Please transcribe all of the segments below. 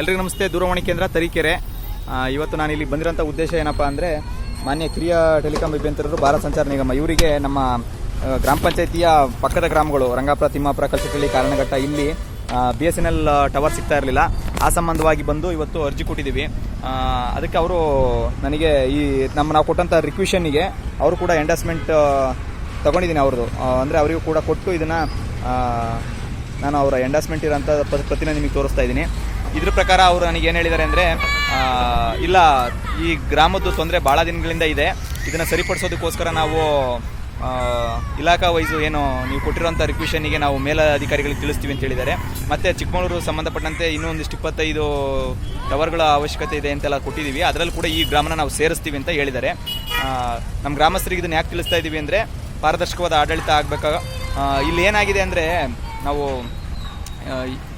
ಎಲ್ರಿಗೂ ನಮಸ್ತೆ. ದೂರವಾಣಿ ಕೇಂದ್ರ ತರೀಕೆರೆ. ಇವತ್ತು ನಾನು ಇಲ್ಲಿ ಬಂದಿರೋಂಥ ಉದ್ದೇಶ ಏನಪ್ಪ ಅಂದರೆ ಮಾನ್ಯ ಕಿರಿಯ ಟೆಲಿಕಾಂ ಅಭಿಯಂತರರು, ಭಾರತ ಸಂಚಾರ ನಿಗಮ, ಇವರಿಗೆ ನಮ್ಮ ಗ್ರಾಮ ಪಂಚಾಯತಿಯ ಪಕ್ಕದ ಗ್ರಾಮಗಳು, ರಂಗಾಪುರ, ತಿಮ್ಮಾಪುರ ಕಲ್ಸಿಕಳ್ಳಿ ಕಾರಣಘಟ್ಟ ಇಲ್ಲಿ B S N L tower ಸಿಗ್ತಾ ಇರಲಿಲ್ಲ. ಆ ಸಂಬಂಧವಾಗಿ ಬಂದು ಇವತ್ತು ಅರ್ಜಿ ಕೊಟ್ಟಿದ್ದೀವಿ. ಅದಕ್ಕೆ ಅವರು ನನಗೆ ಈ ನಮ್ಮ ನಾವು ಕೊಟ್ಟಂಥ ರಿಕ್ವಿಷನ್ನಿಗೆ ಅವರು ಕೂಡ ಎಂಡಸ್ಮೆಂಟ್ ತೊಗೊಂಡಿದ್ದೀನಿ ಅವ್ರದ್ದು. ಅಂದರೆ ಅವರಿಗೂ ಕೂಡ ಕೊಟ್ಟು ಇದನ್ನು ನಾನು ಅವರ ಎಂಡಾಸ್ಮೆಂಟ್ ಇರೋಂಥ ಪ್ರತಿನಿಧಿ ಪ್ರತಿನ ನಿಮಗೆ ತೋರಿಸ್ತಾ ಇದ್ದೀನಿ. ಇದ್ರ ಪ್ರಕಾರ ಅವರು ನನಗೆ ಏನು ಹೇಳಿದ್ದಾರೆ ಅಂದರೆ ಇಲ್ಲ, ಈ ಗ್ರಾಮದ್ದು ತೊಂದರೆ ಭಾಳ ದಿನಗಳಿಂದ ಇದೆ. ಇದನ್ನು ಸರಿಪಡಿಸೋದಕ್ಕೋಸ್ಕರ ನಾವು ಇಲಾಖಾ ವೈಸು ಏನು, ನೀವು ಕೊಟ್ಟಿರೋಂಥ ರಿಕ್ವಿಷನ್ನಿಗೆ ನಾವು ಮೇಲಧಿಕಾರಿಗಳಿಗೆ ತಿಳಿಸ್ತೀವಿ ಅಂತ ಹೇಳಿದ್ದಾರೆ. ಮತ್ತು ಚಿಕ್ಕಮಗಳೂರು ಸಂಬಂಧಪಟ್ಟಂತೆ ಇನ್ನೂ ಒಂದಿಷ್ಟು ಇಪ್ಪತ್ತೈದು ಟವರ್ಗಳ ಅವಶ್ಯಕತೆ ಇದೆ ಅಂತೆಲ್ಲ ಕೊಟ್ಟಿದ್ದೀವಿ. ಅದರಲ್ಲಿ ಕೂಡ ಈ ಗ್ರಾಮನ ನಾವು ಸೇರಿಸ್ತೀವಿ ಅಂತ ಹೇಳಿದ್ದಾರೆ. ನಮ್ಮ ಗ್ರಾಮಸ್ಥರಿಗೆ ಇದನ್ನು ಯಾಕೆ ತಿಳಿಸ್ತಾ ಇದ್ದೀವಿ ಅಂದರೆ, ಪಾರದರ್ಶಕವಾದ ಆಡಳಿತ ಆಗಬೇಕಾಗ ಇಲ್ಲಿ ಏನಾಗಿದೆ ಅಂದರೆ, ನಾವು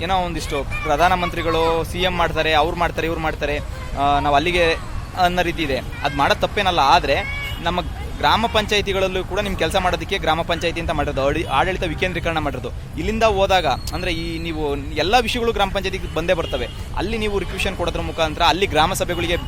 ಏನೋ ಒಂದಿಷ್ಟು ಪ್ರಧಾನಮಂತ್ರಿಗಳು ಸಿ ಎಂ ಮಾಡ್ತಾರೆ, ಅವ್ರು ಮಾಡ್ತಾರೆ, ಇವ್ರು ಮಾಡ್ತಾರೆ ನಾವು ಅಲ್ಲಿಗೆ ಅನ್ನೋ ರೀತಿ ಇದೆ. ಅದು ಮಾಡೋದು ತಪ್ಪೇನಲ್ಲ, ಆದರೆ ನಮ್ಮ ಗ್ರಾಮ ಪಂಚಾಯಿತಿಗಳಲ್ಲೂ ಕೂಡ ನಿಮ್ಮ ಕೆಲಸ ಮಾಡೋದಕ್ಕೆ ಗ್ರಾಮ ಪಂಚಾಯಿತಿ ಅಂತ ಮಾಡಿರೋದು ಅಡಿ ಆಡಳಿತ ವಿಕೇಂದ್ರೀಕರಣ ಮಾಡಿರೋದು. ಇಲ್ಲಿಂದ ಹೋದಾಗ, ಅಂದರೆ ಈ ನೀವು, ಎಲ್ಲ ವಿಷಯಗಳು ಗ್ರಾಮ ಪಂಚಾಯಿತಿಗೆ ಬಂದೇ ಬರ್ತವೆ. ಅಲ್ಲಿ ನೀವು ರಿಕ್ವಿಷನ್ ಕೊಡೋದ್ರ ಮುಖಾಂತರ, ಅಲ್ಲಿ ಗ್ರಾಮ ಸಭೆಗಳಿಗೆ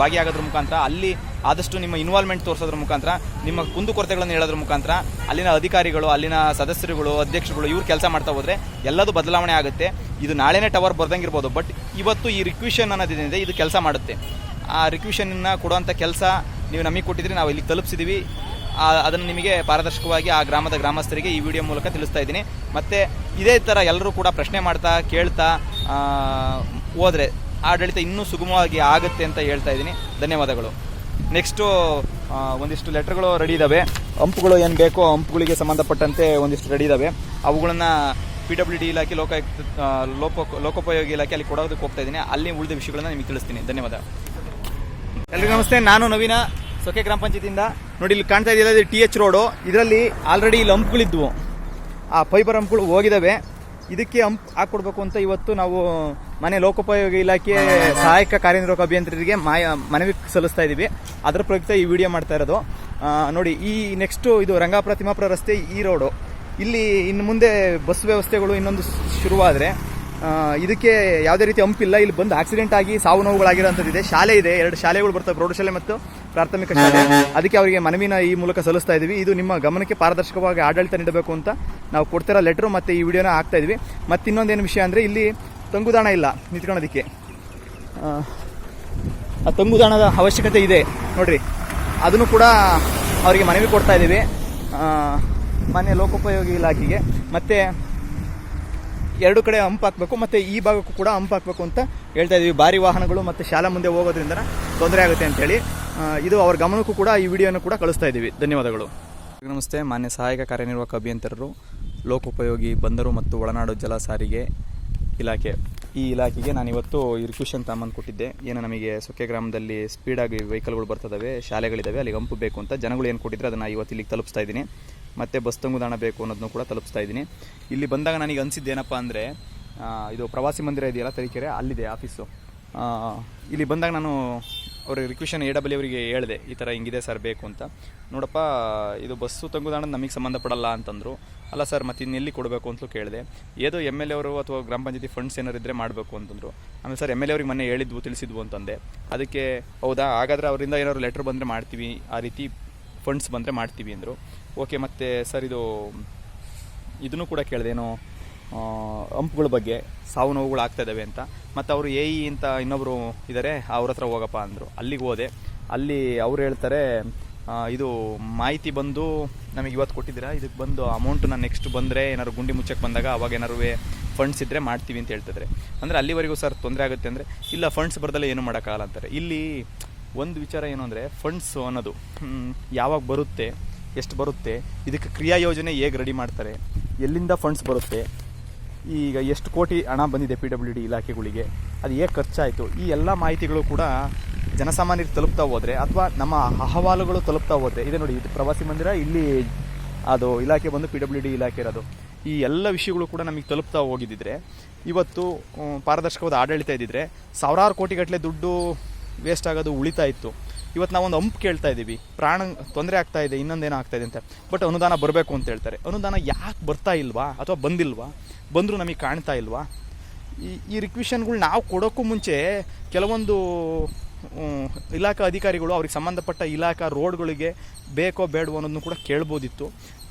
ಭಾಗಿಯಾಗೋದ್ರ ಮುಖಾಂತರ, ಅಲ್ಲಿ ಆದಷ್ಟು ನಿಮ್ಮ ಇನ್ವಾಲ್ವ್ಮೆಂಟ್ ತೋರಿಸೋದ್ರ ಮುಖಾಂತರ, ನಿಮ್ಮ ಕುಂದುಕೊರತೆಗಳನ್ನು ಹೇಳೋದ್ರ ಮುಖಾಂತರ, ಅಲ್ಲಿನ ಅಧಿಕಾರಿಗಳು, ಅಲ್ಲಿನ ಸದಸ್ಯರುಗಳು, ಅಧ್ಯಕ್ಷರುಗಳು ಇವ್ರು ಕೆಲಸ ಮಾಡ್ತಾ ಹೋದರೆ ಎಲ್ಲದೂ ಬದಲಾವಣೆ ಆಗುತ್ತೆ. ಇದು ನಾಳೆನೇ ಟವರ್ ಬರ್ದಂಗಿರ್ಬೋದು ಬಟ್ ಇವತ್ತು ಈ ರಿಕ್ವಿಷನ್ ಅನ್ನೋದಿದೆ, ಇದು ಕೆಲಸ ಮಾಡುತ್ತೆ. ಆ ರಿಕ್ವಿಷನ್ನ ಕೊಡುವಂಥ ಕೆಲಸ ನೀವು ನಮಗೆ ಕೊಟ್ಟಿದ್ರೆ ನಾವು ಇಲ್ಲಿ ತಲುಪಿಸಿದ್ದೀವಿ ಅದನ್ನು ನಿಮಗೆ ಪಾರದರ್ಶಕವಾಗಿ ಆ ಗ್ರಾಮದ ಗ್ರಾಮಸ್ಥರಿಗೆ ಈ ವಿಡಿಯೋ ಮೂಲಕ ತಿಳಿಸ್ತಾ ಇದ್ದೀನಿ. ಮತ್ತು ಇದೇ ಥರ ಎಲ್ಲರೂ ಕೂಡ ಪ್ರಶ್ನೆ ಮಾಡ್ತಾ, ಕೇಳ್ತಾ ಹೋದರೆ ಹೋದ್ರೆ ಆಡಳಿತ ಇನ್ನೂ ಸುಗಮವಾಗಿ ಆಗುತ್ತೆ ಅಂತ ಹೇಳ್ತಾ ಇದ್ದೀನಿ. ಧನ್ಯವಾದಗಳು. ನೆಕ್ಸ್ಟು ಒಂದಿಷ್ಟು ಲೆಟರ್ಗಳು ರೆಡಿ ಇದ್ದಾವೆ ಹಂಪ್ಗಳು ಏನು ಬೇಕೋ ಹಂಪ್ಗಳಿಗೆ ಸಂಬಂಧಪಟ್ಟಂತೆ ಒಂದಿಷ್ಟು ರೆಡಿ ಇದ್ದಾವೆ ಅವುಗಳನ್ನು ಪಿ ಡಬ್ಲ್ಯೂ ಡಿ ಇಲಾಖೆ ಲೋಕಾಯುಕ್ತ ಆ, ಲೋಪ ಲೋಕೋಪಯೋಗಿ ಇಲಾಖೆ ಅಲ್ಲಿ ಕೊಡೋದಕ್ಕೆ ಹೋಗ್ತಾ ಇದ್ದೀನಿ. ಅಲ್ಲಿ ಉಳಿದ ವಿಷಯಗಳನ್ನ ನಿಮಗೆ ತಿಳಿಸ್ತೀನಿ. ಧನ್ಯವಾದ. ಎಲ್ರಿಗೂ ನಮಸ್ತೆ. ನಾನು ನವೀನ ಸೊಕೆ ಗ್ರಾಮ ಪಂಚಾಯತಿಯಿಂದ. ನೋಡಿ ಇಲ್ಲಿ ಕಾಣ್ತಾ ಇದೆಯಲ್ಲ ಇದು ಟಿ ಎಚ್ ರೋಡು ಇದರಲ್ಲಿ ಆಲ್ರೆಡಿ ಇಲ್ಲಿ ಹಂಪ್ಗಳಿದ್ವು. ಆ ಫೈಬರ್ ಹಂಪ್ಗಳು ಹೋಗಿದ್ದಾವೆ ಇದಕ್ಕೆ ಹಂಪ್ ಹಾಕ್ಕೊಡ್ಬೇಕು ಅಂತ ಇವತ್ತು ನಾವು ಮನೆ ಲೋಕೋಪಯೋಗಿ ಇಲಾಖೆ ಸಹಾಯಕ ಕಾರ್ಯನಿರ್ವಾಹಕ ಅಭಿಯಂತರರಿಗೆ ಮಾಯ ಮನವಿ ಸಲ್ಲಿಸ್ತಾ ಇದ್ದೀವಿ ಅದರ ಪ್ರಯುಕ್ತ ಈ ವಿಡಿಯೋ ಮಾಡ್ತಾ ಇರೋದು. ನೋಡಿ ಈ ನೆಕ್ಸ್ಟು ಇದು ರಂಗಾಪುರ ತಿಮ್ಮಾಪುರ ರಸ್ತೆ ಈ ರೋಡು ಇಲ್ಲಿ ಇನ್ನು ಮುಂದೆ ಬಸ್ ವ್ಯವಸ್ಥೆಗಳು ಇನ್ನೊಂದು ಶುರುವಾದರೆ ಇದಕ್ಕೆ ಯಾವುದೇ ರೀತಿ ಹಂಪಿಲ್ಲ ಇಲ್ಲಿ. ಬಂದು ಆಕ್ಸಿಡೆಂಟ್ ಆಗಿ ಸಾವು ನೋವುಗಳಾಗಿರೋಂಥದ್ದಿದೆ ಶಾಲೆ ಇದೆ. ಎರಡು ಶಾಲೆಗಳು ಬರ್ತವೆ ಪ್ರೌಢಶಾಲೆ ಮತ್ತು ಪ್ರಾಥಮಿಕ ಶಾಲೆ. ಅದಕ್ಕೆ ಅವರಿಗೆ ಮನವಿನ ಈ ಮೂಲಕ ಸಲ್ಲಿಸ್ತಾ ಇದ್ದೀವಿ ಇದು ನಿಮ್ಮ ಗಮನಕ್ಕೆ ಪಾರದರ್ಶಕವಾಗಿ ಆಡಳಿತ ನೀಡಬೇಕು ಅಂತ ನಾವು ಕೊಡ್ತಿರೋ ಲೆಟ್ರು ಮತ್ತು ಈ ವಿಡಿಯೋನ ಹಾಕ್ತಾ ಇದ್ವಿ. ಮತ್ತು ಇನ್ನೊಂದೇನು ವಿಷಯ ಅಂದರೆ ಇಲ್ಲಿ ತಂಗುದಾಣ ಇಲ್ಲ ನಿಂತ್ಕೊಳ್ಳೋದಕ್ಕೆ. ಆ, ತಂಗುದಾಣದ ಅವಶ್ಯಕತೆ ಇದೆ. ನೋಡ್ರಿ ಅದನ್ನು ಕೂಡ ಅವರಿಗೆ ಮನವಿ ಕೊಡ್ತಾ ಇದ್ದೀವಿ. ಮಾನ್ಯ ಲೋಕೋಪಯೋಗಿ ಇಲಾಖೆಗೆ. ಮತ್ತು ಎರಡು ಕಡೆ ಹಂಪ್ ಹಾಕಬೇಕು ಮತ್ತು ಈ ಭಾಗಕ್ಕೂ ಕೂಡ ಹಂಪ್ ಹಾಕಬೇಕು ಅಂತ ಹೇಳ್ತಾ ಇದ್ದೀವಿ. ಭಾರಿ ವಾಹನಗಳು ಮತ್ತು ಶಾಲಾ ಮುಂದೆ ಹೋಗೋದ್ರಿಂದ ತೊಂದರೆ ಆಗುತ್ತೆ ಅಂತೇಳಿ. ಇದು ಅವ್ರ ಗಮನಕ್ಕೂ ಕೂಡ ಈ ವಿಡಿಯೋನ ಕೂಡ ಕಳಿಸ್ತಾ ಇದ್ದೀವಿ. ಧನ್ಯವಾದಗಳು. ನಮಸ್ತೆ ಮಾನ್ಯ ಸಹಾಯಕ ಕಾರ್ಯನಿರ್ವಾಹಕ ಅಭಿಯಂತರರು ಲೋಕೋಪಯೋಗಿ ಬಂದರು ಮತ್ತು ಒಳನಾಡು ಜಲ ಸಾರಿಗೆ ಇಲಾಖೆ. ಈ ಇಲಾಖೆಗೆ ನಾನು ಇವತ್ತು ಇರ್ಕ್ಯೂಷನ್ ತಾಂಬಂದು ಕೊಟ್ಟಿದ್ದೆ. ಏನು ನಮಗೆ ಸೊಕ್ಕೆ ಗ್ರಾಮದಲ್ಲಿ ಸ್ಪೀಡಾಗಿ ವೆಹಿಕಲ್ಗಳು ಬರ್ತದವೆ ಶಾಲೆಗಳಿದ್ದಾವೆ ಅಲ್ಲಿಗೆ ಹಂಪು ಬೇಕು ಅಂತ ಜನಗಳು ಏನು ಕೊಟ್ಟಿದ್ರೆ ಅದನ್ನು ಇವತ್ತು ಇಲ್ಲಿಗೆ ತಲುಪಿಸ್ತಾ ಇದ್ದೀನಿ. ಮತ್ತು ಬಸ್ ತಂಗುದಾಣ ಬೇಕು ಅನ್ನೋದನ್ನು ಕೂಡ ತಲುಪಿಸ್ತಾ ಇದ್ದೀನಿ. ಇಲ್ಲಿ ಬಂದಾಗ ನನಗೆ ಅನಿಸಿದ್ದೇನಪ್ಪ ಅಂದರೆ ಇದು ಪ್ರವಾಸಿ ಮಂದಿರ ಇದೆಯಲ್ಲ ತರೀಕೆರೆ, ಅಲ್ಲಿದೆ ಆಫೀಸು ಇಲ್ಲಿ ಬಂದಾಗ ನಾನು ಅವ್ರ ರಿಕ್ವೆಷನ್ ಎ ಡಬ್ಲ್ಯೂ ಅವರಿಗೆ ಹೇಳಿದೆ, ಈ ಥರ ಹಿಂಗಿದೆ ಸರ್ ಬೇಕು ಅಂತ. ನೋಡಪ್ಪ, ಇದು ಬಸ್ಸು ತಂಗುದಾಣ ನಮಗೆ ಸಂಬಂಧಪಡಲ್ಲ ಅಂತಂದರು. ಅಲ್ಲ ಸರ್ ಮತ್ತೆ ಇನ್ನೆಲ್ಲಿ ಕೊಡಬೇಕು ಅಂತಲೂ ಕೇಳಿದೆ. ಏದೋ ಎಂ ಎಲ್ ಎ ಅವರು ಅಥವಾ ಗ್ರಾಮ ಪಂಚಾಯತಿ ಫಂಡ್ಸ್ ಏನಾರು ಇದ್ದರೆ ಮಾಡಬೇಕು ಅಂತಂದರು. ಆಮೇಲೆ ಸರ್ ಎಂ ಎಲ್ ಎ ಅವ್ರಿಗೆ ಮೊನ್ನೆ ಹೇಳಿದ್ವು, ತಿಳಿಸಿದ್ವು ಅಂತಂದೆ. ಅದಕ್ಕೆ, ಹೌದಾ, ಹಾಗಾದರೆ ಅವರಿಂದ ಏನಾದ್ರು ಲೆಟ್ರ್ ಬಂದರೆ ಮಾಡ್ತೀವಿ, ಆ ರೀತಿ ಫಂಡ್ಸ್ ಬಂದರೆ ಮಾಡ್ತೀವಿ ಅಂದರು. ಓಕೆ ಮತ್ತು ಸರ್ ಇದು, ಇದನ್ನು ಕೂಡ ಕೇಳಿದೆ, ಏನೋ ಹಂಪ್ಗಳ ಬಗ್ಗೆ ಸಾವು ನೋವುಗಳು ಆಗ್ತಾ ಇದ್ದಾವೆ ಅಂತ. ಮತ್ತು ಅವರು ಎ ಇ ಅಂತ ಇನ್ನೊಬ್ಬರು ಇದ್ದಾರೆ ಅವ್ರ ಹತ್ರ ಹೋಗಪ್ಪ ಅಂದರು. ಅಲ್ಲಿಗೆ ಹೋದೆ. ಅಲ್ಲಿ ಅವ್ರು ಹೇಳ್ತಾರೆ ಇದು ಮಾಹಿತಿ ಬಂದು ನಮಗೆ ಇವತ್ತು ಕೊಟ್ಟಿದ್ದೀರಾ? ಇದಕ್ಕೆ ಬಂದು ಅಮೌಂಟ್ ನಾನು ನೆಕ್ಸ್ಟ್ ಬಂದರೆ ಏನಾದ್ರು ಗುಂಡಿ ಮುಚ್ಚಕ್ಕೆ ಬಂದಾಗ ಅವಾಗ ಏನಾರು ಫಂಡ್ಸ್ ಇದ್ದರೆ ಮಾಡ್ತೀವಿ ಅಂತ ಹೇಳ್ತಿದ್ರೆ. ಅಂದರೆ ಅಲ್ಲಿವರೆಗೂ ಸರ್ ತೊಂದರೆ ಆಗುತ್ತೆ ಅಂದರೆ, ಇಲ್ಲ ಫಂಡ್ಸ್ ಬರ್ದಲ್ಲೇ ಏನು ಮಾಡೋಕ್ಕಾಗಲ್ಲ ಅಂತಾರೆ. ಇಲ್ಲಿ ಒಂದು ವಿಚಾರ ಏನು ಅಂದರೆ ಫಂಡ್ಸ್ ಅನ್ನೋದು ಯಾವಾಗ ಬರುತ್ತೆ, ಎಷ್ಟು ಬರುತ್ತೆ, ಇದಕ್ಕೆ ಕ್ರಿಯಾ ಯೋಜನೆ ಹೇಗೆ ರೆಡಿ ಮಾಡ್ತಾರೆ, ಎಲ್ಲಿಂದ ಫಂಡ್ಸ್ ಬರುತ್ತೆ ಈಗ ಎಷ್ಟು ಕೋಟಿ ಹಣ ಬಂದಿದೆ ಪಿ ಡಬ್ಲ್ಯೂ ಡಿ ಇಲಾಖೆಗಳಿಗೆ? ಅದು ಹೇಗೆ ಖರ್ಚಾಯಿತು? ಈ ಎಲ್ಲ ಮಾಹಿತಿಗಳು ಕೂಡ ಜನಸಾಮಾನ್ಯರಿಗೆ ತಲುಪ್ತಾ ಹೋದರೆ ಅಥವಾ ನಮ್ಮ ಅಹವಾಲುಗಳು ತಲುಪ್ತಾ ಹೋದರೆ, ಇದೆ ನೋಡಿ, ಇದು ಪ್ರವಾಸಿ ಮಂದಿರ, ಇಲ್ಲಿ ಅದು ಇಲಾಖೆ ಬಂದು ಪಿ ಡಬ್ಲ್ಯೂ ಡಿ ಇಲಾಖೆ ಇರೋದು. ಈ ಎಲ್ಲ ವಿಷಯಗಳು ಕೂಡ ನಮಗೆ ತಲುಪ್ತಾ ಹೋಗಿದ್ದಿದ್ರೆ, ಇವತ್ತು ಪಾರದರ್ಶಕವಾದ ಆಡಳಿತ ಇದ್ದಿದ್ರೆ, ಸಾವಿರಾರು ಕೋಟಿಗಟ್ಟಲೆ ದುಡ್ಡು ವೇಸ್ಟ್ ಆಗೋದು ಉಳಿತಾ ಇತ್ತು. ಇವತ್ತು ನಾವೊಂದು ಹಂಪ್ ಕೇಳ್ತಾ ಇದ್ದೀವಿ. ಪ್ರಾಣ ತೊಂದರೆ ಆಗ್ತಾ ಇದೆ, ಇನ್ನೊಂದೇನೋ ಆಗ್ತಾ ಇದೆ ಅಂತ. ಬಟ್ ಅನುದಾನ ಬರಬೇಕು ಅಂತ ಹೇಳ್ತಾರೆ. ಅನುದಾನ ಯಾಕೆ ಬರ್ತಾ ಇಲ್ವಾ ಅಥವಾ ಬಂದಿಲ್ವಾ? ಬಂದರೂ ನಮಗೆ ಕಾಣ್ತಾ ಇಲ್ವಾ? ಈ ಈ ರಿಕ್ವಿಷನ್ಗಳು ನಾವು ಕೊಡೋಕ್ಕೂ ಮುಂಚೆ ಕೆಲವೊಂದು ಇಲಾಖಾ ಅಧಿಕಾರಿಗಳು ಅವ್ರಿಗೆ ಸಂಬಂಧಪಟ್ಟ ಇಲಾಖಾ ರೋಡ್ಗಳಿಗೆ ಬೇಕೋ ಬೇಡವೋ ಅನ್ನೋದನ್ನು ಕೂಡ ಕೇಳ್ಬೋದಿತ್ತು.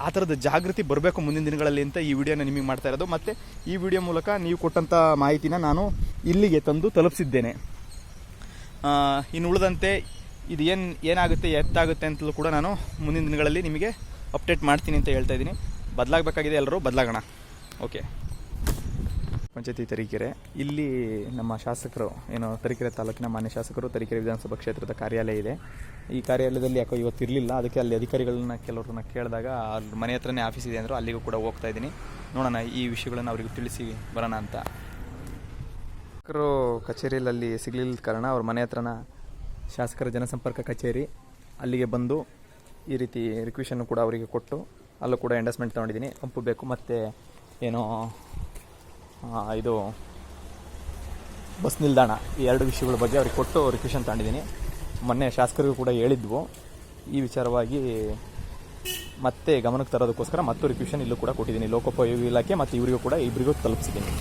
ಆ ಥರದ ಜಾಗೃತಿ ಬರಬೇಕು ಮುಂದಿನ ದಿನಗಳಲ್ಲಿ ಅಂತ ಈ ವಿಡಿಯೋನ ನಿಮಗೆ ಮಾಡ್ತಾ ಇರೋದು. ಮತ್ತು ಈ ವಿಡಿಯೋ ಮೂಲಕ ನೀವು ಕೊಟ್ಟಂಥ ಮಾಹಿತಿನ ನಾನು ಇಲ್ಲಿಗೆ ತಂದು ತಲುಪಿಸಿದ್ದೇನೆ. ಇನ್ನು ಉಳಿದಂತೆ ಇದು ಏನು ಏನಾಗುತ್ತೆ, ಎತ್ತಾಗುತ್ತೆ ಅಂತಲೂ ಕೂಡ ನಾನು ಮುಂದಿನ ದಿನಗಳಲ್ಲಿ ನಿಮಗೆ ಅಪ್ಡೇಟ್ ಮಾಡ್ತೀನಿ ಅಂತ ಹೇಳ್ತಾ ಇದ್ದೀನಿ. ಬದಲಾಗಬೇಕಾಗಿದೆ ಎಲ್ಲರೂ, ಬದಲಾಗೋಣ. ಓಕೆ ಪಂಚಾಯತಿ ತರೀಕೆರೆ. ಇಲ್ಲಿ ನಮ್ಮ ಶಾಸಕರು, ಏನು ತರೀಕೆರೆ ತಾಲೂಕಿನ ಮಾನ್ಯ ಶಾಸಕರು, ತರೀಕೆರೆ ವಿಧಾನಸಭಾ ಕ್ಷೇತ್ರದ ಕಾರ್ಯಾಲಯ ಇದೆ. ಈ ಕಾರ್ಯಾಲಯದಲ್ಲಿ ಯಾಕೋ ಇವತ್ತು ಇರಲಿಲ್ಲ, ಅದಕ್ಕೆ ಅಲ್ಲಿ ಅಧಿಕಾರಿಗಳನ್ನ ಕೆಲವ್ರನ್ನ ಕೇಳಿದಾಗ ಅಲ್ಲಿ ಮನೆ ಹತ್ರನೇ ಆಫೀಸ್ ಇದೆ ಅಂದರು ಅಲ್ಲಿಗೂ ಕೂಡ ಹೋಗ್ತಾ ಇದ್ದೀನಿ. ನೋಡೋಣ ಈ ವಿಷಯಗಳನ್ನು ಅವರಿಗೆ ತಿಳಿಸಿ ಬರೋಣ ಅಂತ. ಶಾಸಕರು ಕಚೇರಿಯಲ್ಲಿ ಅಲ್ಲಿ ಸಿಗಲಿಲ್ಲದ ಕಾರಣ ಅವ್ರ ಮನೆ ಹತ್ರನ ಶಾಸಕರ ಜನಸಂಪರ್ಕ ಕಚೇರಿ, ಅಲ್ಲಿಗೆ ಬಂದು ಈ ರೀತಿ ರಿಕ್ವಿಷನ್ನು ಕೂಡ ಅವರಿಗೆ ಕೊಟ್ಟು ಅಲ್ಲೂ ಕೂಡ ಎಂಡಸ್ಮೆಂಟ್ ತೊಗೊಂಡಿದ್ದೀನಿ. ಪಂಪು ಬೇಕು, ಮತ್ತು ಏನೋ ಇದು ಬಸ್ ನಿಲ್ದಾಣ, ಈ ಎರಡು ವಿಷಯಗಳ ಬಗ್ಗೆ ಅವ್ರಿಗೆ ಕೊಟ್ಟು ರಿಕ್ವಿಷನ್ ತಗೊಂಡಿದ್ದೀನಿ. ಮೊನ್ನೆ ಶಾಸಕರಿಗೂ ಕೂಡ ಹೇಳಿದ್ವು. ಈ ವಿಚಾರವಾಗಿ ಮತ್ತೆ ಗಮನಕ್ಕೆ ತರೋದಕ್ಕೋಸ್ಕರ ಮತ್ತು ರಿಕ್ವಿಷನ್ ಇಲ್ಲೂ ಕೂಡ ಕೊಟ್ಟಿದ್ದೀನಿ. ಲೋಕೋಪಯೋಗಿ ಇಲಾಖೆ ಮತ್ತು ಇವರಿಗೂ ಕೂಡ ಇಬ್ಬರಿಗೂ ತಲುಪಿಸಿದ್ದೀನಿ.